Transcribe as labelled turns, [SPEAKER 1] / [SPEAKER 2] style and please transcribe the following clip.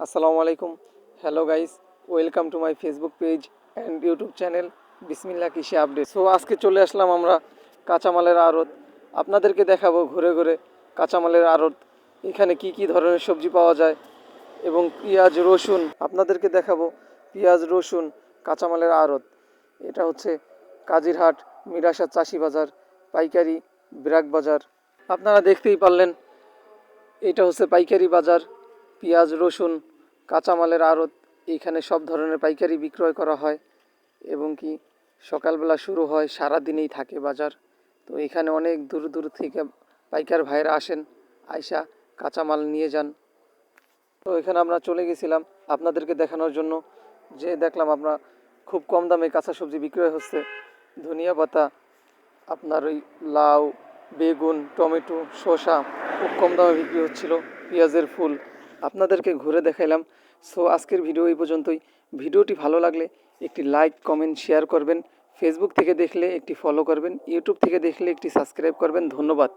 [SPEAKER 1] আসসালামু আলাইকুম। Hello guys welcome to my Facebook page and YouTube channel Bismillah Krishi update so আজকে চলে আসলাম আমরা কাঁচামালের আড়ত। আপনাদেরকে দেখাবো ঘুরে ঘুরে কাঁচামালের আড়ত। এখানে কি কি ধরনের সবজি পাওয়া যায় এবং পেঁয়াজ, রসুন, আপনাদেরকে দেখাবো পেঁয়াজ, রসুন, কাঁচামালের আড়ত। এটা হচ্ছে কাজিরহাট মিরাশা চাষি বাজার, পাইকারি, ব্রাক বাজার। আপনারা দেখতেই পারলেন, এটা হচ্ছে পাইকারি বাজার। পেঁয়াজ, রসুন, কাঁচামালের আড়ত, এইখানে সব ধরনের পাইকারি বিক্রয় করা হয় এবং কি সকালবেলা শুরু হয় সারা দিনেই থাকে বাজার। তো এখানে অনেক দূর দূর থেকে পাইকার ভাইরা আসেন আয়সা কাঁচামাল নিয়ে যান। তো এখানে আমরা চলে গেছিলাম আপনাদেরকে দেখানোর জন্য। যে দেখলাম আমরা খুব কম দামে কাঁচা সবজি বিক্রয় হচ্ছে। ধনিয়া পাতা, আপনার ওই লাউ, বেগুন, টমেটো, শসা খুব কম দামে বিক্রি হচ্ছিল, পেঁয়াজের ফুল। আপনাদেরকে ঘুরে দেখাইলাম। সো আজকের ভিডিও এই পর্যন্তই। ভিডিওটি ভালো লাগলে একটি লাইক কমেন্ট শেয়ার করবেন। ফেসবুক থেকে দেখলে একটি ফলো করবেন। ইউটিউব থেকে দেখলে একটি সাবস্ক্রাইব করবেন। ধন্যবাদ।